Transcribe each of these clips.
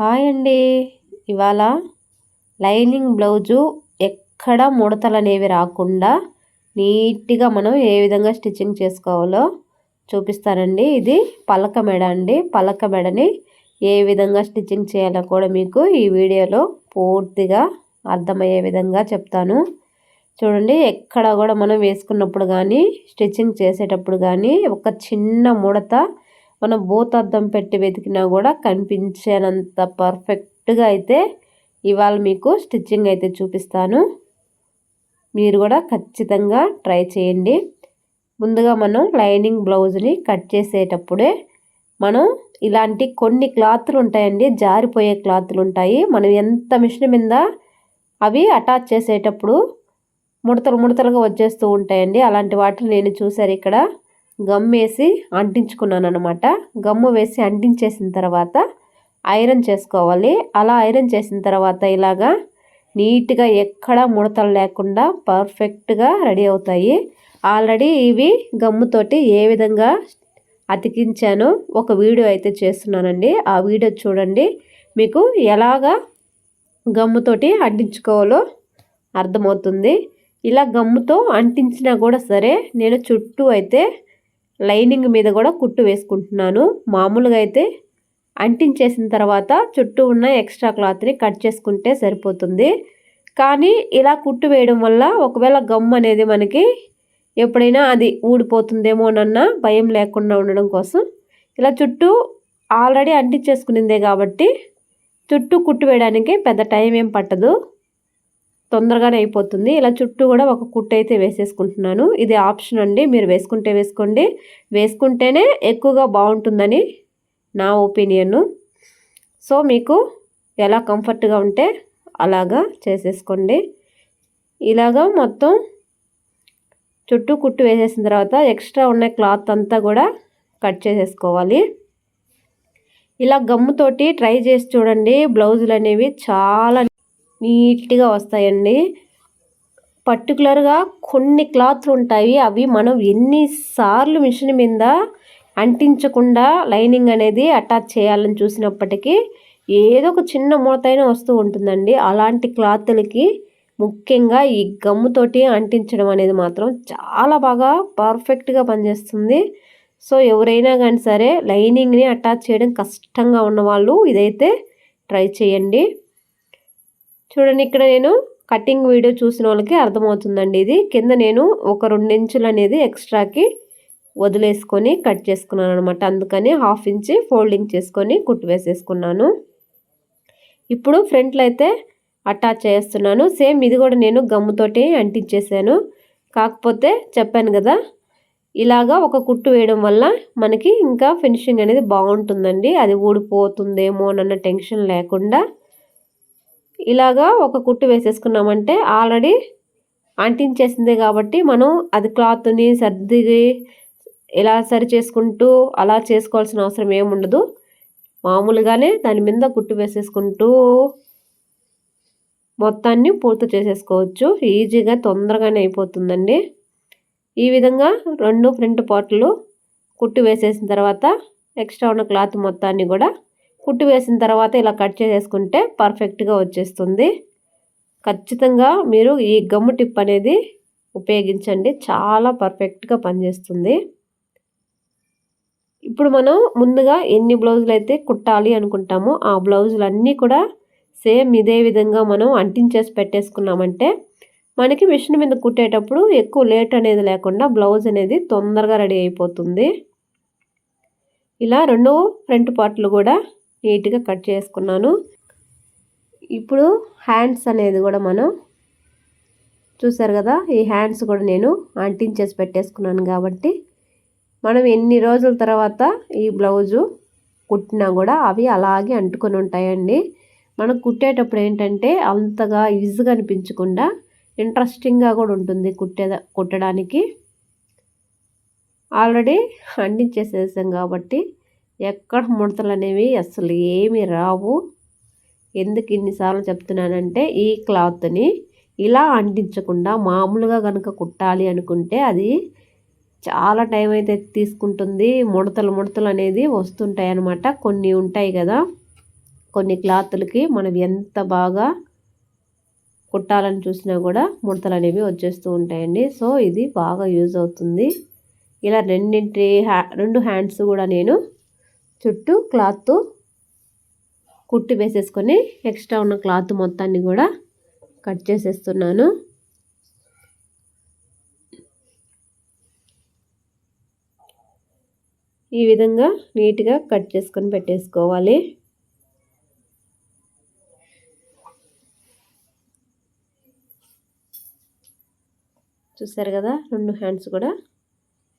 Hi అండి. ఇవాళ lining blouse ఎక్కడ ముడతలు అనేవి రాకుండా నీట్గా మనం ఏ విధంగా స్టిచ్చింగ్ చేసుకోవాలో చూపిస్తానండి. ఇది పలక మెడ అండి. పలక మెడని ఏ విధంగా స్టిచ్చింగ్ చేయాలో కూడా మీకు ఈ వీడియోలో పూర్తిగా అర్థమయ్యే విధంగా చెప్తాను. చూడండి ఎక్కడ కూడా మనం వేసుకున్నప్పుడు కానీ స్టిచ్చింగ్ చేసేటప్పుడు కానీ ఒక చిన్న ముడత మనం భూతద్దం పెట్టి వెతికినా కూడా కనిపించేనంత పర్ఫెక్ట్గా అయితే ఇవాళ మీకు స్టిచ్చింగ్ అయితే చూపిస్తాను. మీరు కూడా ఖచ్చితంగా ట్రై చేయండి. ముందుగా మనం లైనింగ్ బ్లౌజ్ని కట్ చేసేటప్పుడే మనం ఇలాంటి కొన్ని క్లాత్లు ఉంటాయండి జారిపోయే క్లాత్లు ఉంటాయి. మనం ఎంత మిషన్ మీద అవి అటాచ్ చేసేటప్పుడు ముడతలు ముడతలుగా వచ్చేస్తూ ఉంటాయండి. అలాంటి వాటిని నేను చూశారు ఇక్కడ. గమ్ వేసి అంటించుకున్నాను అనమాట గమ్ము వేసి అంటించేసిన తర్వాత ఐరన్ చేసుకోవాలి. అలా ఐరన్ చేసిన తర్వాత ఇలాగా నీట్గా ఎక్కడా ముడతలు లేకుండా పర్ఫెక్ట్గా రెడీ అవుతాయి. ఆల్రెడీ ఇవి గమ్ముతోటి ఏ విధంగా అతికించానో ఒక వీడియో అయితే చేస్తున్నానండి. ఆ వీడియో చూడండి. మీకు ఎలాగా గమ్ముతోటి అంటించుకోవాలో అర్థమవుతుంది. ఇలా గమ్ముతో అంటించినా కూడా సరే నేను చుట్టూ అయితే లైనింగ్ మీద కూడా కుట్టు వేసుకుంటున్నాను. మామూలుగా అయితే అంటించేసిన తర్వాత చుట్టూ ఉన్న ఎక్స్ట్రా క్లాత్ని కట్ చేసుకుంటే సరిపోతుంది. కానీ ఇలా కుట్టు వేయడం వల్ల ఒకవేళ గమ్ అనేది మనకి ఎప్పుడైనా అది ఊడిపోతుందేమోనన్న భయం లేకుండా ఉండడం కోసం ఇలా చుట్టూ ఆల్రెడీ అంటించేసుకునిందే కాబట్టి చుట్టూ కుట్టు వేయడానికి పెద్ద టైం ఏం పట్టదు. తొందరగానే అయిపోతుంది. ఇలా చుట్టూ కూడా ఒక కుట్టు అయితే వేసేసుకుంటున్నాను. ఇది ఆప్షన్ అండి. మీరు వేసుకుంటే వేసుకోండి. వేసుకుంటేనే ఎక్కువగా బాగుంటుందని నా ఒపీనియన్. సో మీకు ఎలా కంఫర్ట్గా ఉంటే అలాగా చేసేసుకోండి. ఇలాగా మొత్తం చుట్టూ కుట్టు వేసేసిన తర్వాత ఎక్స్ట్రా ఉన్న క్లాత్ అంతా కూడా కట్ చేసేసుకోవాలి. ఇలా గమ్ముతోటి ట్రై చేసి చూడండి. బ్లౌజులు అనేవి చాలా నీట్గా వస్తాయండి. పర్టికులర్గా కొన్ని క్లాత్లు ఉంటాయి. అవి మనం ఎన్నిసార్లు మిషన్ మీద అంటించకుండా లైనింగ్ అనేది అటాచ్ చేయాలని చూసినప్పటికీ ఏదో ఒక చిన్న మూతైన వస్తూ ఉంటుందండి. అలాంటి క్లాత్లకి ముఖ్యంగా ఈ గమ్ముతోటి అంటించడం అనేది మాత్రం చాలా బాగా పర్ఫెక్ట్గా పనిచేస్తుంది. సో ఎవరైనా కానీ సరే లైనింగ్ని అటాచ్ చేయడం కష్టంగా ఉన్నవాళ్ళు ఇదైతే ట్రై చేయండి. చూడండి ఇక్కడ నేను కటింగ్ వీడియో చూసిన వాళ్ళకి అర్థమవుతుందండి ఇది. కింద నేను ఒక రెండు ఇంచులు అనేది ఎక్స్ట్రాకి వదిలేసుకొని కట్ చేసుకున్నాను అనమాట అందుకని హాఫ్ ఇంచి ఫోల్డింగ్ చేసుకొని కుట్టు వేసేసుకున్నాను. ఇప్పుడు ఫ్రంట్లో అయితే అటాచ్ చేస్తున్నాను. సేమ్ ఇది కూడా నేను గమ్ముతోటి అంటించేసాను. కాకపోతే చెప్పాను కదా ఇలాగా ఒక కుట్టు వేయడం వల్ల మనకి ఇంకా ఫినిషింగ్ అనేది బాగుంటుందండి. అది ఊడిపోతుందేమో అన్న టెన్షన్ లేకుండా ఇలాగా ఒక కుట్టు వేసేసుకున్నామంటే ఆల్రెడీ అంటించేసింది కాబట్టి మనం అది క్లాత్ని సర్ది ఇలా సరి చేసుకుంటూ అలా చేసుకోవాల్సిన అవసరం ఏముండదు మామూలుగానే దాని మీద కుట్టు వేసేసుకుంటూ మొత్తాన్ని పూర్తి చేసేసుకోవచ్చు. ఈజీగా తొందరగానే అయిపోతుందండి. ఈ విధంగా రెండు ఫ్రంట్ పార్ట్లు కుట్టు వేసేసిన తర్వాత ఎక్స్ట్రా ఉన్న క్లాత్ మొత్తాన్ని కూడా కుట్టు వేసిన తర్వాత ఇలా కట్ చేసేసుకుంటే పర్ఫెక్ట్గా వచ్చేస్తుంది. ఖచ్చితంగా మీరు ఈ గమ్ము టిప్ అనేది ఉపయోగించండి. చాలా పర్ఫెక్ట్గా పనిచేస్తుంది. ఇప్పుడు మనం ముందుగా ఎన్ని బ్లౌజులు అయితే కుట్టాలి అనుకుంటామో ఆ బ్లౌజులు అన్నీ కూడా సేమ్ ఇదే విధంగా మనం అంటించేసి పెట్టేసుకున్నామంటే మనకి మిషన్ మీద కుట్టేటప్పుడు ఎక్కువ లేట్ అనేది లేకుండా బ్లౌజ్ అనేది తొందరగా రెడీ అయిపోతుంది. ఇలా రెండు ఫ్రంట్ పార్ట్లు కూడా నీట్గా కట్ చేసుకున్నాను. ఇప్పుడు హ్యాండ్స్ అనేది కూడా మనం చూసారు కదా ఈ హ్యాండ్స్ కూడా నేను అంటించేసి పెట్టేసుకున్నాను కాబట్టి మనం ఎన్ని రోజుల తర్వాత ఈ బ్లౌజు కుట్టినా కూడా అవి అలాగే అంటుకొని ఉంటాయండి. మనం కుట్టేటప్పుడు ఏంటంటే అంతగా ఈజీగా అనిపించకుండా ఇంట్రెస్టింగ్గా కూడా ఉంటుంది కుట్టే కుట్టడానికి. ఆల్రెడీ అంటించేసేసాం కాబట్టి ఎక్కడ ముడతలు అనేవి అసలు ఏమి రావు. ఎందుకు ఇన్నిసార్లు చెప్తున్నానంటే ఈ క్లాత్ని ఇలా అంటించకుండా మామూలుగా కనుక కుట్టాలి అనుకుంటే అది చాలా టైం అయితే తీసుకుంటుంది. ముడతలు ముడతలు అనేది వస్తుంటాయి అన్నమాట కొన్ని ఉంటాయి కదా కొన్ని క్లాత్లకి మనం ఎంత బాగా కుట్టాలని చూసినా కూడా ముడతలు అనేవి వచ్చేస్తూ ఉంటాయండి. సో ఇది బాగా యూజ్ అవుతుంది. ఇలా రెండింటి హ్యా రెండు హ్యాండ్స్ కూడా నేను చుట్టూ క్లాత్ కుట్టి వేసేసుకొని ఎక్స్ట్రా ఉన్న క్లాత్ మొత్తాన్ని కూడా కట్ చేసేస్తున్నాను. ఈ విధంగా నీట్గా కట్ చేసుకొని పెట్టేసుకోవాలి. చూసారు కదా రెండు హ్యాండ్స్ కూడా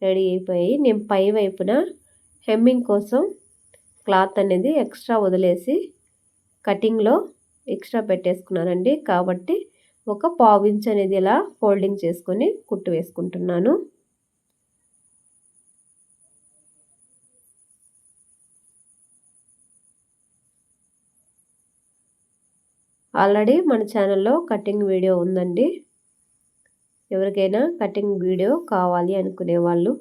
రెడీ అయిపోయాయి. నేను పై వైపున హెమ్మింగ్ కోసం క్లాత్ అనేది ఎక్స్ట్రా వదిలేసి కటింగ్లో ఎక్స్ట్రా పెట్టేసుకున్నానండి. కాబట్టి ఒక పావు ఇంచ్ అనేది ఇలా ఫోల్డింగ్ చేసుకొని కుట్టు వేసుకుంటున్నాను. ఆల్రెడీ మన ఛానల్లో కటింగ్ వీడియో ఉందండి. ఎవరికైనా కటింగ్ వీడియో కావాలి అనుకునే వాళ్ళు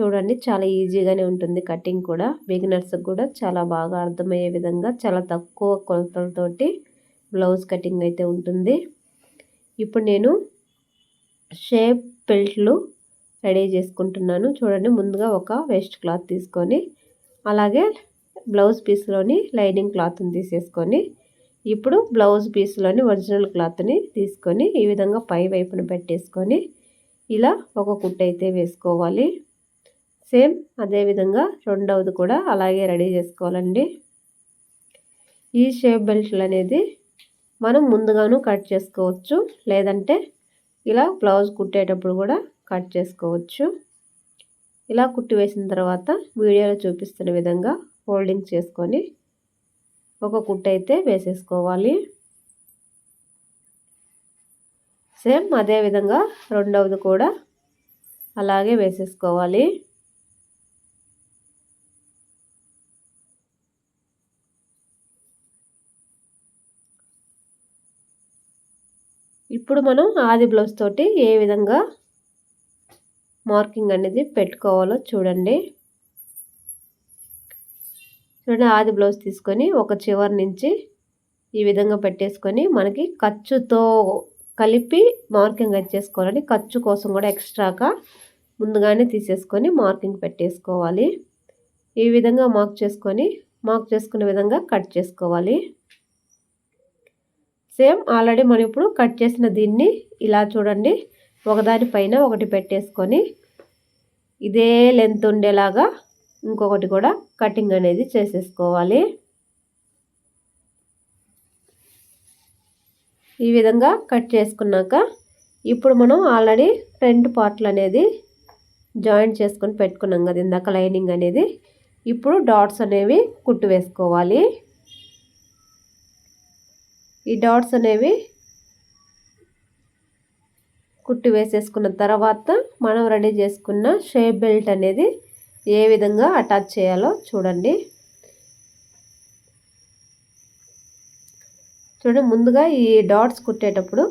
చూడండి చాలా ఈజీగానే ఉంటుంది. కటింగ్ కూడా బిగినర్స్కి కూడా చాలా బాగా అర్థమయ్యే విధంగా చాలా తక్కువ కొలతలతోటి బ్లౌజ్ కటింగ్ అయితే ఉంటుంది. ఇప్పుడు నేను షేప్ బెల్ట్లు రెడీ చేసుకుంటున్నాను. చూడండి ముందుగా ఒక వేస్ట్ క్లాత్ తీసుకొని అలాగే బ్లౌజ్ పీస్లోని లైనింగ్ క్లాత్ని తీసేసుకొని ఇప్పుడు బ్లౌజ్ పీస్లోని ఒరిజినల్ క్లాత్ని తీసుకొని ఈ విధంగా పై వైపున పెట్టేసుకొని ఇలా ఒక కుట్ట అయితే వేసుకోవాలి. సేమ్ అదేవిధంగా రెండవది కూడా అలాగే రెడీ చేసుకోవాలండి. ఈ షేప్ బెల్ట్లు అనేది మనం ముందుగాను కట్ చేసుకోవచ్చు. లేదంటే ఇలా బ్లౌజ్ కుట్టేటప్పుడు కూడా కట్ చేసుకోవచ్చు. ఇలా కుట్టి వేసిన తర్వాత వీడియోలో చూపిస్తున్న విధంగా ఫోల్డింగ్ చేసుకొని ఒక కుట్ట అయితే వేసేసుకోవాలి. సేమ్ అదే విధంగా రెండవది కూడా అలాగే వేసేసుకోవాలి. ఇప్పుడు మనం ఆది బ్లౌజ్ తోటి ఏ విధంగా మార్కింగ్ అనేది పెట్టుకోవాలో చూడండి. చూడండి ఆది బ్లౌజ్ తీసుకొని ఒక చివరి నుంచి ఈ విధంగా పెట్టేసుకొని మనకి ఖర్చుతో కలిపి మార్కింగ్ వచ్చేసుకోవాలని ఖర్చు కోసం కూడా ఎక్స్ట్రాగా ముందుగానే తీసేసుకొని మార్కింగ్ పెట్టేసుకోవాలి. ఈ విధంగా మార్క్ చేసుకొని మార్క్ చేసుకునే విధంగా కట్ చేసుకోవాలి. సేమ్ ఆల్రెడీ మనం ఇప్పుడు కట్ చేసిన దీన్ని ఇలా చూడండి. ఒకదాని పైన ఒకటి పెట్టేసుకొని ఇదే లెంత్ ఉండేలాగా ఇంకొకటి కూడా కటింగ్ అనేది చేసేసుకోవాలి. ఈ విధంగా కట్ చేసుకున్నాక ఇప్పుడు మనం ఆల్రెడీ ఫ్రంట్ పార్ట్లు అనేది జాయింట్ చేసుకొని పెట్టుకున్నాం కదా ఇందాక లైనింగ్ అనేది. ఇప్పుడు డాట్స్ అనేవి కుట్టు వేసుకోవాలి. ఈ డాట్స్ అనేవి కుట్టి వేసేసుకున్న తర్వాత మనం రెడీ చేసుకున్న షేప్ బెల్ట్ అనేది ఏ విధంగా అటాచ్ చేయాలో చూడండి. చూడండి ముందుగా ఈ డాట్స్ కుట్టేటప్పుడు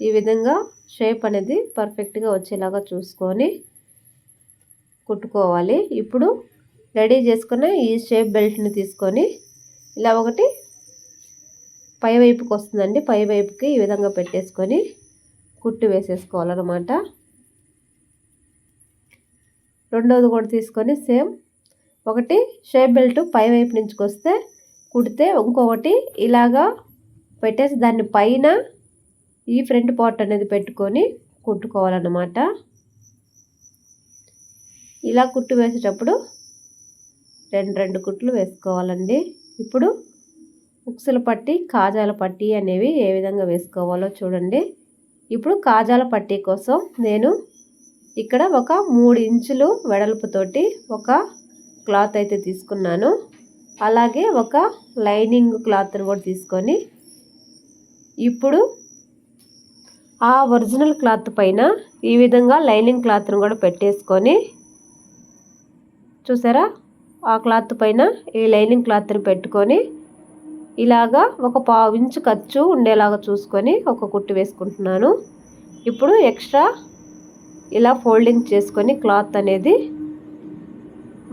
ఈ విధంగా షేప్ అనేది పర్ఫెక్ట్గా వచ్చేలాగా చూసుకొని కుట్టుకోవాలి. ఇప్పుడు రెడీ చేసుకున్న ఈ షేప్ బెల్ట్ని తీసుకొని ఇలా ఒకటి పై వైపుకి వస్తుందండి. పై వైపుకి ఈ విధంగా పెట్టేసుకొని కుట్టు వేసేసుకోవాలన్నమాట. రెండవది కూడా తీసుకొని సేమ్ ఒకటి షేప్ బెల్ట్ పై వైపు నుంచి వస్తే కుడితే ఇంకొకటి ఇలాగా పెట్టేసి దాన్ని పైన ఈ ఫ్రంట్ పార్ట్ అనేది పెట్టుకొని కుట్టుకోవాలన్నమాట. ఇలా కుట్టు వేసేటప్పుడు రెండు రెండు కుట్లు వేసుకోవాలండి. ఇప్పుడు ఉక్సుల పట్టి కాజాల పట్టి అనేవి ఏ విధంగా వేసుకోవాలో చూడండి. ఇప్పుడు కాజాల పట్టి కోసం నేను ఇక్కడ ఒక మూడు ఇంచులు వెడల్పుతోటి ఒక క్లాత్ అయితే తీసుకున్నాను. అలాగే ఒక లైనింగ్ క్లాత్ని కూడా తీసుకొని ఇప్పుడు ఆ ఒరిజినల్ క్లాత్ పైన ఈ విధంగా లైనింగ్ క్లాత్ని కూడా పెట్టేసుకొని చూసారా? ఆ క్లాత్ పైన ఈ లైనింగ్ క్లాత్ని పెట్టుకొని ఇలాగా ఒక పావు ఇంచు ఖర్చు ఉండేలాగా చూసుకొని ఒక కుట్టు వేసుకుంటున్నాను. ఇప్పుడు ఎక్స్ట్రా ఇలా ఫోల్డింగ్ చేసుకొని క్లాత్ అనేది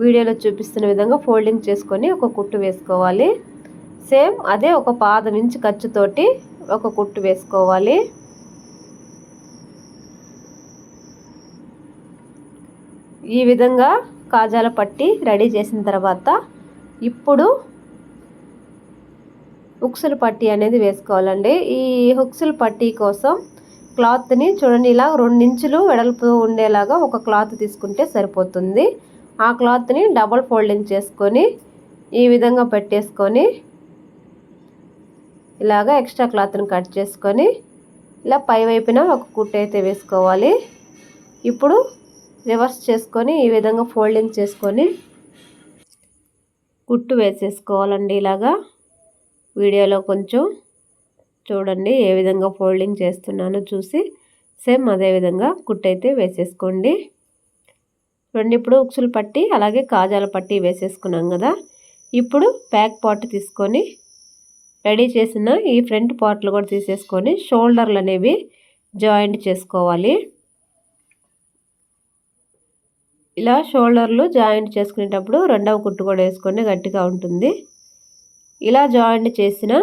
వీడియోలో చూపిస్తున్న విధంగా ఫోల్డింగ్ చేసుకొని ఒక కుట్టు వేసుకోవాలి. సేమ్ అదే ఒక పాదం ఇంచు ఖర్చుతోటి ఒక కుట్టు వేసుకోవాలి. ఈ విధంగా కాజాల పట్టి రెడీ చేసిన తర్వాత ఇప్పుడు హుక్సుల పట్టీ అనేది వేసుకోవాలండి. ఈ హుక్సుల పట్టీ కోసం క్లాత్ని చూడండి ఇలా రెండించులు వెడల్పు ఉండేలాగా ఒక క్లాత్ తీసుకుంటే సరిపోతుంది. ఆ క్లాత్ని డబల్ ఫోల్డింగ్ చేసుకొని ఈ విధంగా పెట్టేసుకొని ఇలాగా ఎక్స్ట్రా క్లాత్ని కట్ చేసుకొని ఇలా పై వైపున ఒక కుట్టు అయితే వేసుకోవాలి. ఇప్పుడు రివర్స్ చేసుకొని ఈ విధంగా ఫోల్డింగ్ చేసుకొని కుట్టు వేసేసుకోవాలండి ఇలాగా. వీడియోలో కొంచెం చూడండి ఏ విధంగా ఫోల్డింగ్ చేస్తున్నానో చూసి సేమ్ అదే విధంగా కుట్టు అయితే వేసేసుకోండి. రెండు ఇప్పుడు ఉక్సులు పట్టి అలాగే కాజాల పట్టి వేసేసుకున్నాం కదా. ఇప్పుడు బ్యాక్ పార్ట్ తీసుకొని రెడీ చేసిన ఈ ఫ్రంట్ పార్ట్లు కూడా తీసేసుకొని షోల్డర్లు అనేవి జాయింట్ చేసుకోవాలి. ఇలా షోల్డర్లు జాయింట్ చేసుకునేటప్పుడు రెండవ కుట్టు కూడా వేసుకొని గట్టిగా ఉంటుంది. ఇలా జాయింట్ చేసిన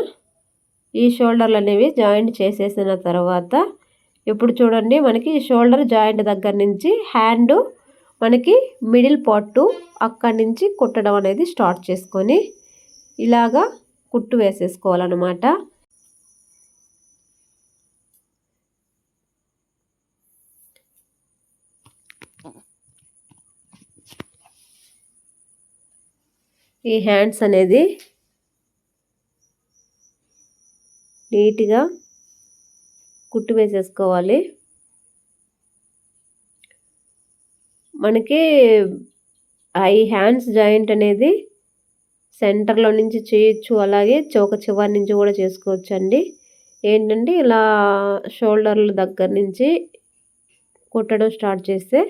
ఈ షోల్డర్లు అనేవి జాయింట్ చేసేసిన తర్వాత ఇప్పుడు చూడండి మనకి షోల్డర్ జాయింట్ దగ్గర నుంచి హ్యాండ్ మనకి మిడిల్ పట్టు అక్కడి నుంచి కుట్టడం అనేది స్టార్ట్ చేసుకొని ఇలాగా కుట్టు వేసేసుకోవాలన్నమాట. ఈ హ్యాండ్స్ అనేది నీట్గా కుట్టు వేసేసుకోవాలి. మనకి ఈ హ్యాండ్స్ జాయింట్ అనేది సెంటర్లో నుంచి చేయొచ్చు. అలాగే చౌక చివరి నుంచి కూడా చేసుకోవచ్చు అండి ఏంటంటే ఇలా షోల్డర్ల దగ్గర నుంచి కుట్టడం స్టార్ట్ చేస్తే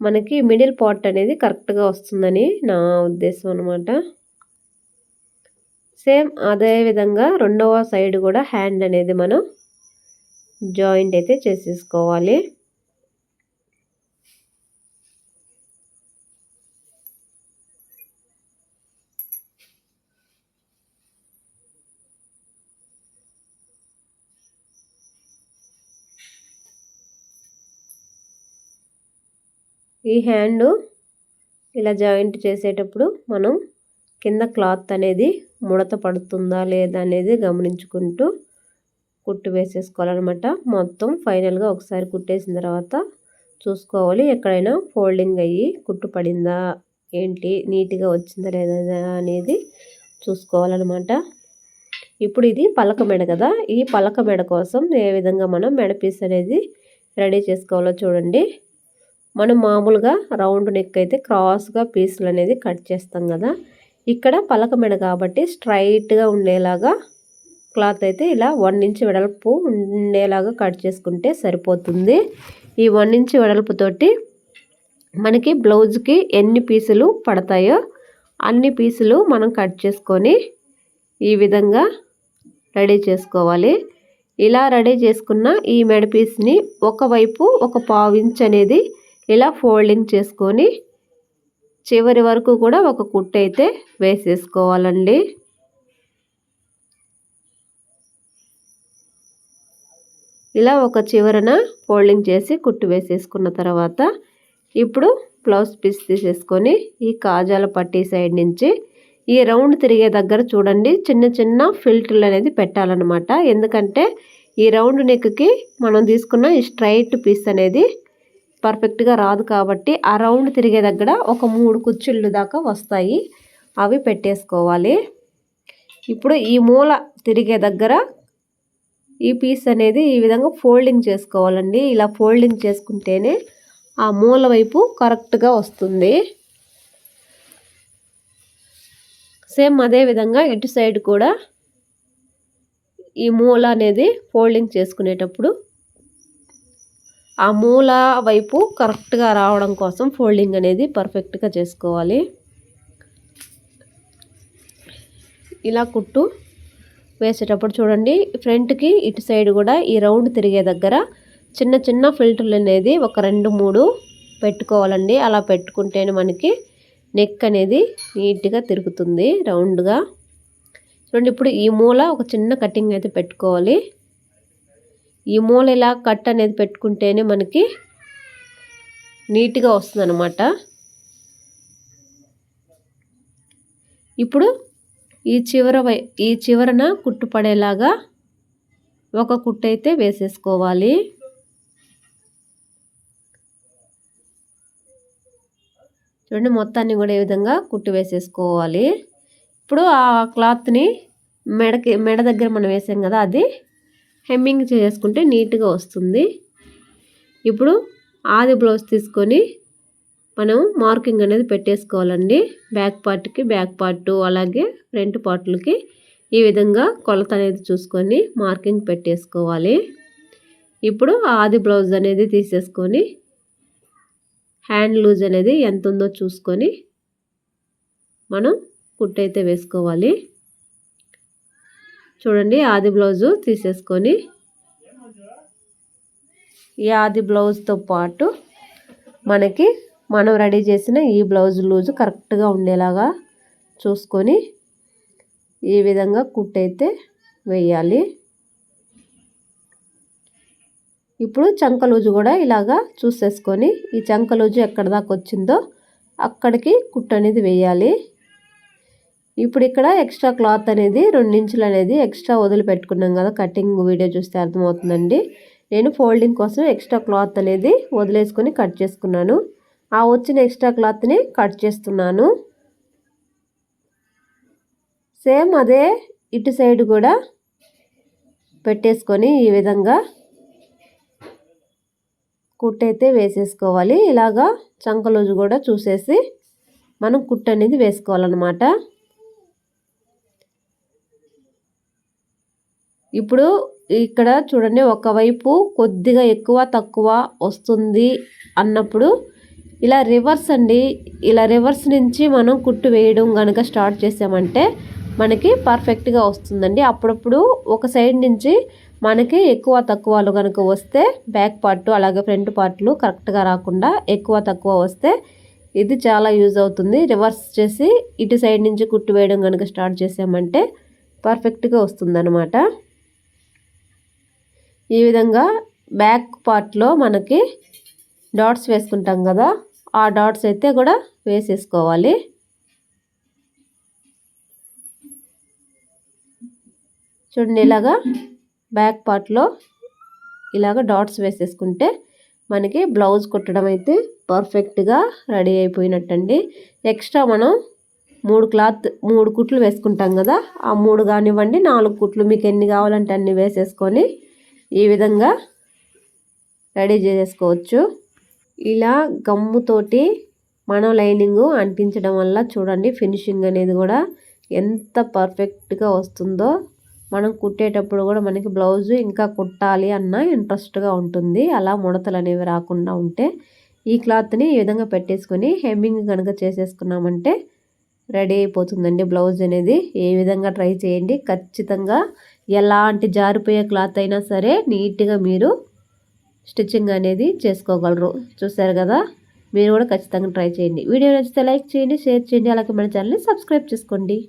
మనకి మిడిల్ పార్ట్ అనేది కరెక్ట్గా వస్తుందని నా ఉద్దేశం అనమాట సేమ్ అదే విధంగా రెండవ సైడ్ కూడా హ్యాండ్ అనేది మనం జాయింట్ అయితే చేసేసుకోవాలి. ఈ హ్యాండ్ ఇలా జాయింట్ చేసేటప్పుడు మనం కింద క్లాత్ అనేది ముడత పడుతుందా లేదా అనేది గమనించుకుంటూ కుట్టు వేసేసుకోవాలన్నమాట. మొత్తం ఫైనల్గా ఒకసారి కుట్టేసిన తర్వాత చూసుకోవాలి ఎక్కడైనా ఫోల్డింగ్ అయ్యి కుట్టు పడిందా ఏంటి నీట్గా వచ్చిందా లేదా అనేది చూసుకోవాలన్నమాట. ఇప్పుడు ఇది పలక మెడ కదా ఈ పలక మెడ కోసం ఏ విధంగా మనం మెడ పీస్ అనేది రెడీ చేసుకోవాలో చూడండి. మనం మామూలుగా రౌండ్ నెక్ అయితే క్రాస్గా పీసులు అనేది కట్ చేస్తాం కదా. ఇక్కడ పలక మెడ కాబట్టి స్ట్రైట్గా ఉండేలాగా క్లాత్ అయితే ఇలా వన్ ఇంచ్ వెడల్పు ఉండేలాగా కట్ చేసుకుంటే సరిపోతుంది. ఈ వన్ ఇంచ్ వెడల్పుతోటి మనకి బ్లౌజ్కి ఎన్ని పీసులు పడతాయో అన్ని పీసులు మనం కట్ చేసుకొని ఈ విధంగా రెడీ చేసుకోవాలి. ఇలా రెడీ చేసుకున్న ఈ మెడ పీస్ని ఒకవైపు ఒక పావు ఇంచ్ అనేది ఇలా ఫోల్డింగ్ చేసుకొని చివరి వరకు కూడా ఒక కుట్టు అయితే వేసేసుకోవాలండి. ఇలా ఒక చివరన ఫోల్డింగ్ చేసి కుట్టు వేసేసుకున్న తర్వాత ఇప్పుడు బ్లౌజ్ పీస్ తీసేసుకొని ఈ కాజాల పట్టీ సైడ్ నుంచి ఈ రౌండ్ తిరిగే దగ్గర చూడండి చిన్న చిన్న ఫిల్టర్లు అనేది పెట్టాలన్నమాట. ఎందుకంటే ఈ రౌండ్ నెక్కి మనం తీసుకున్న ఈ స్ట్రైట్ పీస్ అనేది పర్ఫెక్ట్గా రాదు కాబట్టి ఆ రౌండ్ తిరిగే దగ్గర ఒక మూడు కుర్చీళ్ళు దాకా వస్తాయి. అవి పెట్టేసుకోవాలి. ఇప్పుడు ఈ మూల తిరిగే దగ్గర ఈ పీస్ అనేది ఈ విధంగా ఫోల్డింగ్ చేసుకోవాలండి. ఇలా ఫోల్డింగ్ చేసుకుంటేనే ఆ మూల వైపు కరెక్ట్గా వస్తుంది. సేమ్ అదే విధంగా ఇటు సైడ్ కూడా ఈ మూల అనేది ఫోల్డింగ్ చేసుకునేటప్పుడు ఆ మూల వైపు కరెక్ట్గా రావడం కోసం ఫోల్డింగ్ అనేది పర్ఫెక్ట్గా చేసుకోవాలి. ఇలా కుట్టు వేసేటప్పుడు చూడండి ఫ్రంట్కి ఇటు సైడ్ కూడా ఈ రౌండ్ తిరిగే దగ్గర చిన్న చిన్న ఫిల్టర్లు అనేది ఒక రెండు మూడు పెట్టుకోవాలండి. అలా పెట్టుకుంటేనే మనకి నెక్ అనేది నీట్గా తిరుగుతుంది రౌండ్గా. చూడండి ఇప్పుడు ఈ మూల ఒక చిన్న కటింగ్ అయితే పెట్టుకోవాలి. ఈ మూల ఇలా కట్ అనేది పెట్టుకుంటేనే మనకి నీట్గా వస్తుంది అనమాట ఇప్పుడు ఈ చివర ఈ చివరన కుట్టు పడేలాగా ఒక కుట్టు అయితే వేసేసుకోవాలి. చూడండి మొత్తాన్ని కూడా ఏ విధంగా కుట్టు వేసేసుకోవాలి. ఇప్పుడు ఆ క్లాత్ని మెడకి మెడ దగ్గర మనం వేసాం కదా అది హెమ్మింగ్ చేసుకుంటే నీట్గా వస్తుంది. ఇప్పుడు ఆది బ్లౌజ్ తీసుకొని మనం మార్కింగ్ అనేది పెట్టేసుకోవాలండి. బ్యాక్ పార్ట్కి బ్యాక్ పార్ట్ అలాగే ఫ్రంట్ పార్ట్లకి ఈ విధంగా కొలత అనేది చూసుకొని మార్కింగ్ పెట్టేసుకోవాలి. ఇప్పుడు ఆది బ్లౌజ్ అనేది తీసేసుకొని హ్యాండ్ లూజ్ అనేది ఎంత ఉందో చూసుకొని మనం కుట్టయితే వేసుకోవాలి. చూడండి ఆది బ్లౌజు తీసేసుకొని. ఈ ఆది బ్లౌజ్తో పాటు మనకి మనం రెడీ చేసిన ఈ బ్లౌజ్ లూజు కరెక్ట్గా ఉండేలాగా చూసుకొని ఈ విధంగా కుట్టయితే వేయాలి. ఇప్పుడు చంక లూజు కూడా ఇలాగా చూసేసుకొని ఈ చంక లూజు ఎక్కడ దాకా వచ్చిందో అక్కడికి కుట్టు అనేది వేయాలి. ఇప్పుడు ఇక్కడ ఎక్స్ట్రా క్లాత్ అనేది రెండించులు అనేది ఎక్స్ట్రా వదిలిపెట్టుకున్నాం కదా కటింగ్ వీడియో చూస్తే అర్థమవుతుందండి. నేను ఫోల్డింగ్ కోసం ఎక్స్ట్రా క్లాత్ అనేది వదిలేసుకొని కట్ చేసుకున్నాను. ఆ వచ్చిన ఎక్స్ట్రా క్లాత్ని కట్ చేస్తున్నాను. సేమ్ అదే ఇటు సైడ్ కూడా పెట్టేసుకొని ఈ విధంగా కుట్టయితే వేసేసుకోవాలి. ఇలాగా చంకలోజు కూడా చూసేసి మనం కుట్టు అనేది వేసుకోవాలన్నమాట. ఇప్పుడు ఇక్కడ చూడండి ఒకవైపు కొద్దిగా ఎక్కువ తక్కువ వస్తుంది అన్నప్పుడు ఇలా రివర్స్ అండి. ఇలా రివర్స్ నుంచి మనం కుట్టు వేయడం కనుక స్టార్ట్ చేసామంటే మనకి పర్ఫెక్ట్గా వస్తుందండి. అప్పుడప్పుడు ఒక సైడ్ నుంచి మనకి ఎక్కువ తక్కువలు కనుక వస్తే బ్యాక్ పార్ట్ అలాగే ఫ్రంట్ పార్ట్లు కరెక్ట్గా రాకుండా ఎక్కువ తక్కువ వస్తే ఇది చాలా యూజ్ అవుతుంది. రివర్స్ చేసి ఇటు సైడ్ నుంచి కుట్టు వేయడం కనుక స్టార్ట్ చేసామంటే పర్ఫెక్ట్గా వస్తుందన్నమాట. ఈ విధంగా బ్యాక్ పార్ట్లో మనకి డాట్స్ వేసుకుంటాం కదా ఆ డాట్స్ అయితే కూడా వేసేసుకోవాలి. చూడండి ఇలాగా బ్యాక్ పార్ట్లో ఇలాగ డాట్స్ వేసేసుకుంటే మనకి బ్లౌజ్ కుట్టడం అయితే పర్ఫెక్ట్గా రెడీ అయిపోయినట్టండి. ఎక్స్ట్రా మనం మూడు క్లాత్ మూడు కుట్లు వేసుకుంటాం కదా ఆ మూడు కానివ్వండి నాలుగు కుట్లు మీకు ఎన్ని కావాలంటే అన్ని వేసేసుకొని ఈ విధంగా రెడీ చేసేసుకోవచ్చు ఇలా గమ్ముతోటి మనం లైనింగ్ అంటించడం వల్ల చూడండి ఫినిషింగ్ అనేది కూడా ఎంత పర్ఫెక్ట్గా వస్తుందో. మనం కుట్టేటప్పుడు కూడా మనకి బ్లౌజు ఇంకా కుట్టాలి అన్న ఇంట్రెస్ట్గా ఉంటుంది. అలా ముడతలు అనేవి రాకుండా ఉంటే ఈ క్లాత్ని ఈ విధంగా పెట్టేసుకొని హెమ్మింగ్ కనుక చేసేసుకున్నామంటే రెడీ అయిపోతుందండి బ్లౌజ్ అనేది. ఏ విధంగా ట్రై చేయండి. ఖచ్చితంగా ఎలాంటి జారిపోయే క్లాత్ అయినా సరే నీట్గా మీరు స్టిచ్చింగ్ అనేది చేసుకోగలరు. చూసారు కదా? మీరు కూడా ఖచ్చితంగా ట్రై చేయండి. వీడియో నచ్చితే లైక్ చేయండి షేర్ చేయండి అలాగే మన ఛానల్ని సబ్స్క్రైబ్ చేసుకోండి.